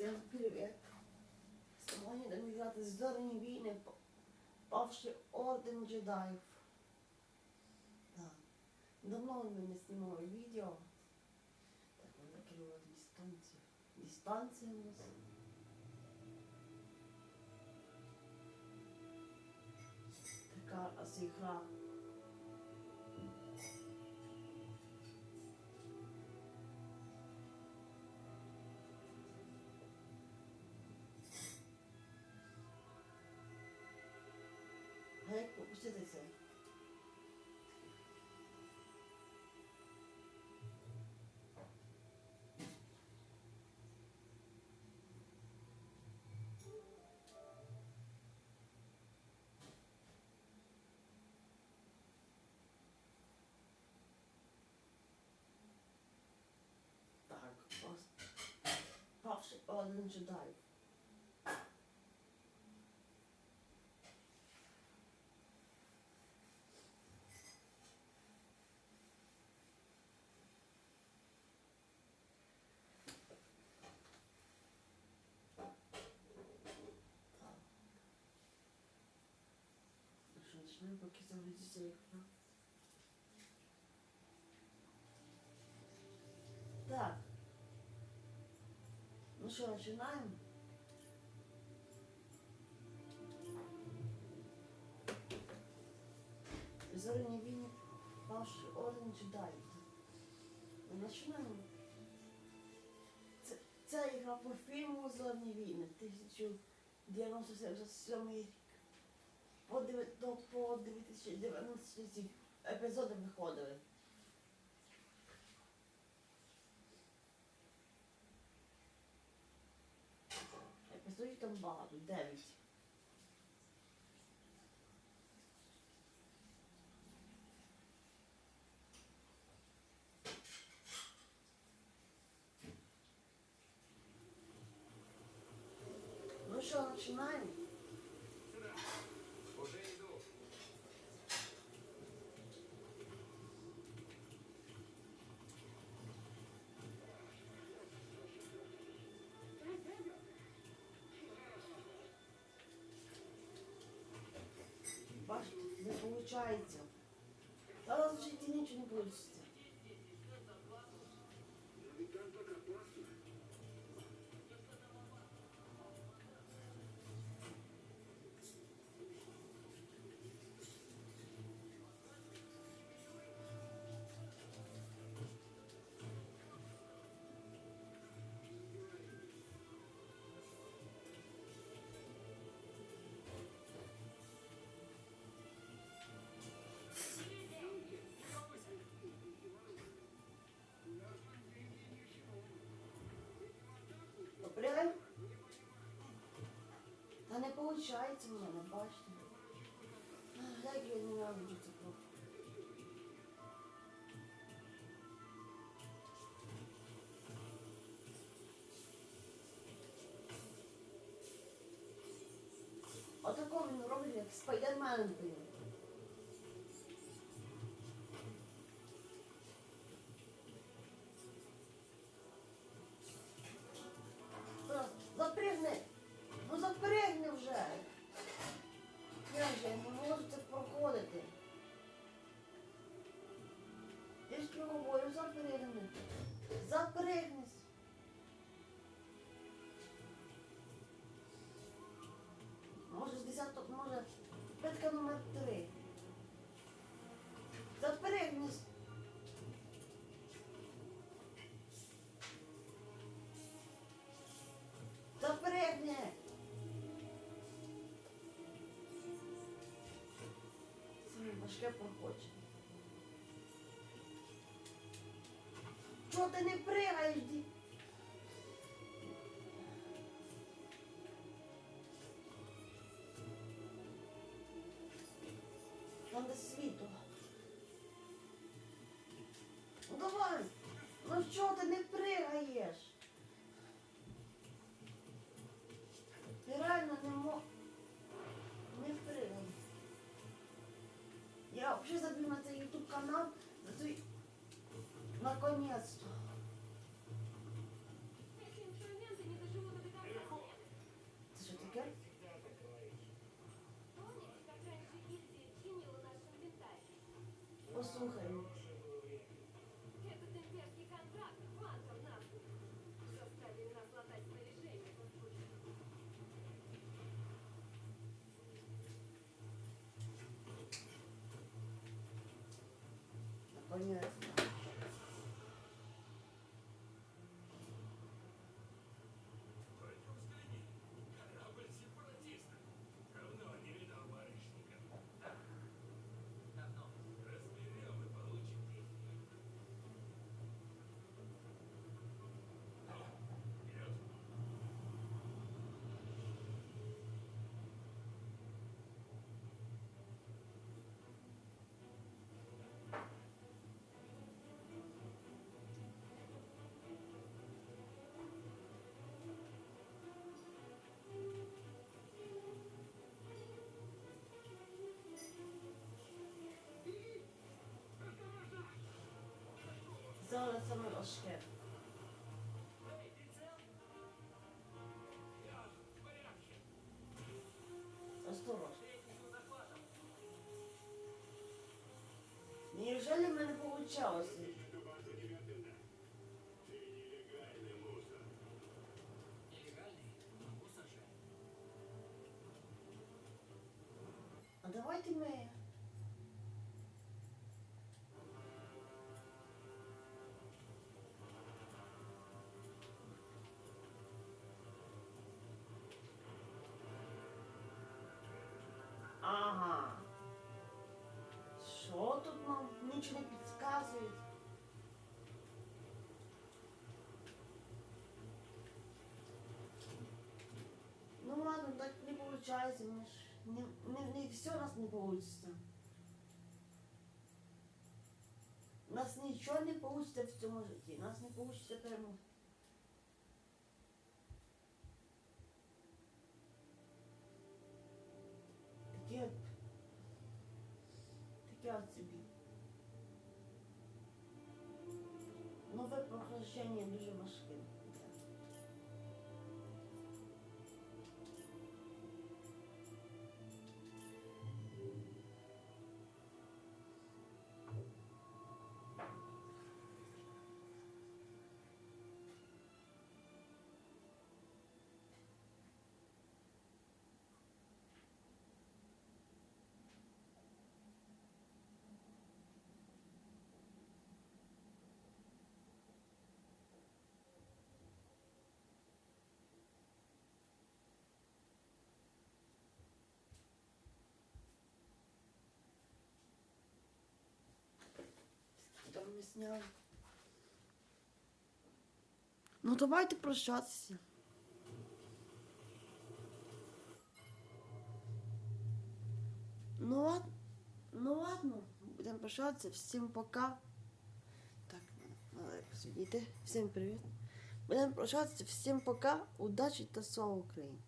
Всем привет! Сьогодні будемо грати зоряні війни, павши орден джедаїв. Давно ми не знімали відео. Так, ми накинули дистанцію. Дистанція у нас. Така ось гра. А як попустити це? Так, ось. Павший один джедай. Так. Ну що, почнемо, поки заведеться екран. Так. Ну що, починаємо? Зоряні війни павши орден джедаїв. Починаємо. Це, це ігра по фільму Зорні війни 1997 рік. По, дев'я- до- по 2019 ці епізоди виходили. Епізодів там багато, дев'ять. Ну що, починаємо? Виходить. вас в житті нічого не вийде. Виходить в мене, бачите. Як я ненавиджу це кнопку. Отако він робить, як спайдермен, блін. Важке проходження. Чого ти не пригаєш? ді- Там де світло. Ну давай! Ну чого ти не пригаєш? Ще забивате да YouTube канал, на кој место? Oh. Порядке. Осторожно. Неужели в мене получалося? Получается, мне ж не, не, не все у нас не получится. У нас нічого не получится в цьому житті, у нас не получится перемогти. Таке от, таке от собі. Нове прохождення дуже важке. Там не сняли. Ну давайте прощатися. Ну ладно, ну ладно, будемо прощатися. Всім пока. Так, надо якось відійти. Всім привіт. Будемо прощатися. Всім пока. Удачі та слава Україні.